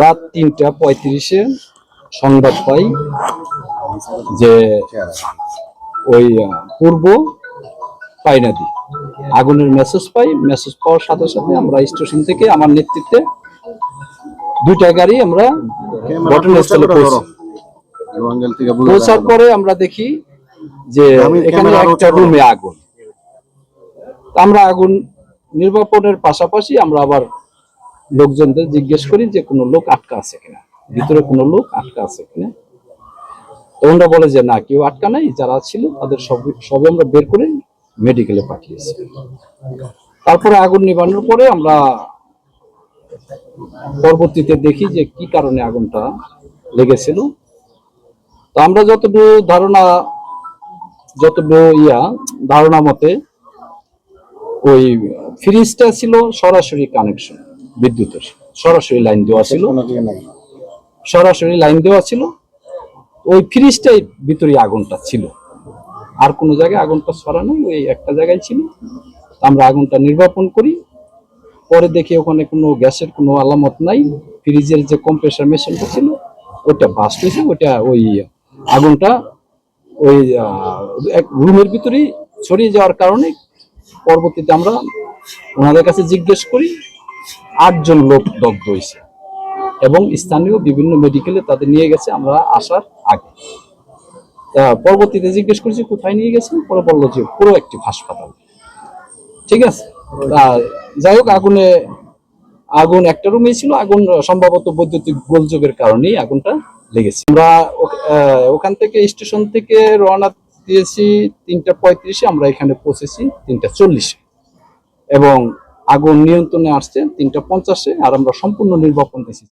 রাত তিনটা পঁয়ত্রিশে সংবাদ পাই যে ওই পূর্ব পাইনাদি আগুনের মেসেজ পাই। মেসেজ পাওয়ার সাথে সাথে আমরা স্টেশন থেকে আমার নেতৃত্বে দুইটা গাড়ি আমরা ঘটনাস্থলে পৌঁছি পৌঁছার পরে আমরা দেখি যে এখানে একটা রুমে আগুন। আমরা আগুন নির্বাপনের পাশাপাশি আমরা আবার লোকজনদের জিজ্ঞেস করি যে, কোনো লোক আটকা আছে কিনা? ভিতরে কোনো লোক আটকা আছে কিনা? তো ওনারা বলে যে, না, কেউ আটকা নাই। যারা ছিল তাদের সব সবে আমরা বের করে মেডিকেলে পাঠিয়েছি। তারপরে আগুন নিবানোর পরে আমরা পরবর্তীতে দেখি যে, কি কারণে আগুনটা লেগেছিল। তো আমরা যতটুকু ধারণা, যতটুকু ইয়া, ধারণা মতে ওই ফ্রিজটা ছিল সরাসরি কানেকশন বিদ্যুতের। সরাসরি লাইন দেওয়া ছিল। সরাসরি লাইন দেওয়া ছিল। ওই ফ্রিজটাই ভিতরে আগুনটা ছিল। আর কোনো জায়গায় আগুনটা ছড়া নাই ওই একটা জায়গায় ছিল। আমরা আগুনটা নির্বাপন করি। পরে দেখি ওখানে কোনো গ্যাসের কোনো আলামত নাই। ফ্রিজের যে কম্প্রেসার মেশিনটা ছিল ওটা বাস্ট হয়েছে। ওটা ওই আগুনটা ওই এক রুমের ভিতরেই ছড়িয়ে যাওয়ার কারণে পরবর্তীতে আমরা ওনাদের কাছে জিজ্ঞেস করি আটজন লোক দগ্ধ হয়েছে। এবং স্থানীয় বিভিন্ন মেডিকেলে তাদের নিয়ে গেছে আমরা আসার আগে। পরবর্তীতে জিজ্ঞেস করেছি, কোথায় নিয়ে গেছেন? পরে বলল যে পুরো একটি হাসপাতাল। ঠিক আছে? যাই হোক, আগুনে, আগুন একটা রুমে ছিল, আগুন সম্ভবত বৈদ্যুতিক গোলযোগের কারণেই আগুনটা লেগেছে। আমরা ওখান থেকে স্টেশন থেকে রওনা দিয়েছি তিনটা পঁয়ত্রিশে, আমরা এখানে পৌঁছেছি তিনটা চল্লিশে। এবং আগুন নিয়ন্ত্রণে আসছে তিনটা পঞ্চাশে আর আমরা সম্পূর্ণ নির্বাপন দিয়েছি।